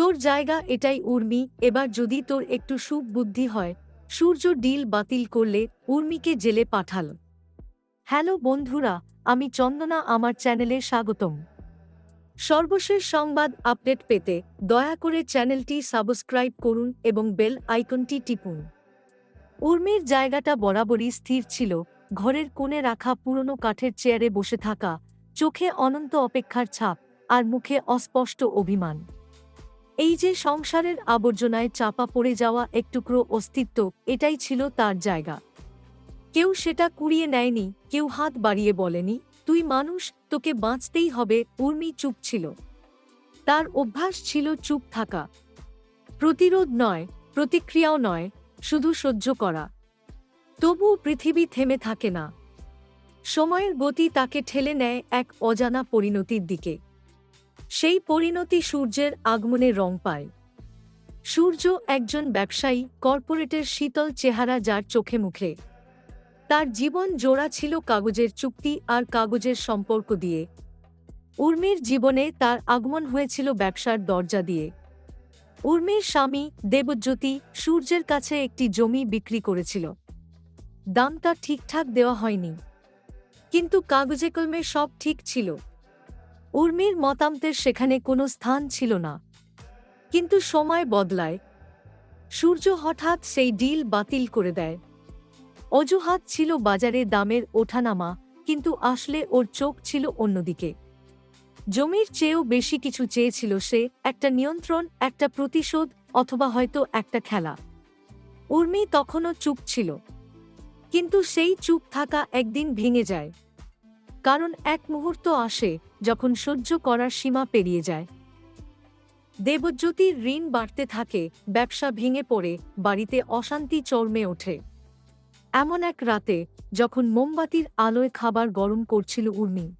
তোর জায়গা এটাই উর্মি, এবার যদি তোর একটু সুখ বুদ্ধি হয়, সূর্য ডিল বাতিল করলে উর্মিকে জেলে পাঠাল। হ্যালো বন্ধুরা, আমি চন্দনা, আমার চ্যানেলে স্বাগতম। সর্বশেষ সংবাদ আপডেট পেতে দয়া করে চ্যানেলটি সাবস্ক্রাইব করুন এবং বেল আইকনটি টিপুন। উর্মির জায়গাটা বরাবরই স্থির ছিল, ঘরের কোণে রাখা পুরনো কাঠের চেয়ারে বসে থাকা, চোখে অনন্ত অপেক্ষার ছাপ, আর মুখে অস্পষ্ট অভিমান। এই যে সংসারের আবর্জনায় চাপা পড়ে যাওয়া একটুকরো অস্তিত্ব, এটাই ছিল তার জায়গা। কেউ সেটা কুড়িয়ে নেয়নি, কেউ হাত বাড়িয়ে বলেনি, তুই মানুষ, তোকে বাঁচতেই হবে। উর্মি চুপ ছিল। তার অভ্যাস ছিল চুপ থাকা। প্রতিরোধ নয়, প্রতিক্রিয়াও নয়, শুধু সহ্য করা। তবুও পৃথিবী থেমে থাকে না। সময়ের গতি তাকে ঠেলে নেয় এক অজানা পরিণতির দিকে। সেই পরিণতি সূর্যের আগমনে রং পায়। সূর্য একজন ব্যবসায়ী, কর্পোরেটের শীতল চেহারা যার চোখে মুখে। তার জীবন জোড়া ছিল কাগজের চুক্তি আর কাগজের সম্পর্ক দিয়ে। উর্মির জীবনে তার আগমন হয়েছিল ব্যবসার দরজা দিয়ে। উর্মির স্বামী, দেবজ্যোতি, সূর্যের কাছে একটি জমি বিক্রি করেছিল। দামটা ঠিকঠাক দেওয়া হয়নি। কিন্তু কাগজে কলমে সব ঠিক ছিল। উর্মির মতামতের সেখানে কোনো স্থান ছিল না। কিন্তু সময় বদলায়। সূর্য হঠাৎ সেই ডিল বাতিল করে দেয়। অজুহাত ছিল বাজারে দামের ওঠানামা, কিন্তু আসলে ওর চোখ ছিল অন্যদিকে। জমির চেয়েও বেশি কিছু চেয়েছিল সে, একটা নিয়ন্ত্রণ, একটা প্রতিশোধ, অথবা হয়তো একটা খেলা। উর্মি তখনও চুপ ছিল। কিন্তু সেই চুপ থাকা একদিন ভেঙে যায়। কারণ এক মুহূর্ত আসে যখন সহ্য করার সীমা পেরিয়ে যায়। দেবজ্যোতির ঋণ বাড়তে থাকে, ব্যবসা ভেঙে পড়ে, বাড়িতে অশান্তি চর্মে ওঠে। এমন এক রাতে যখন মোমবাতির আলোয় খাবার গরম করছিল উর্মি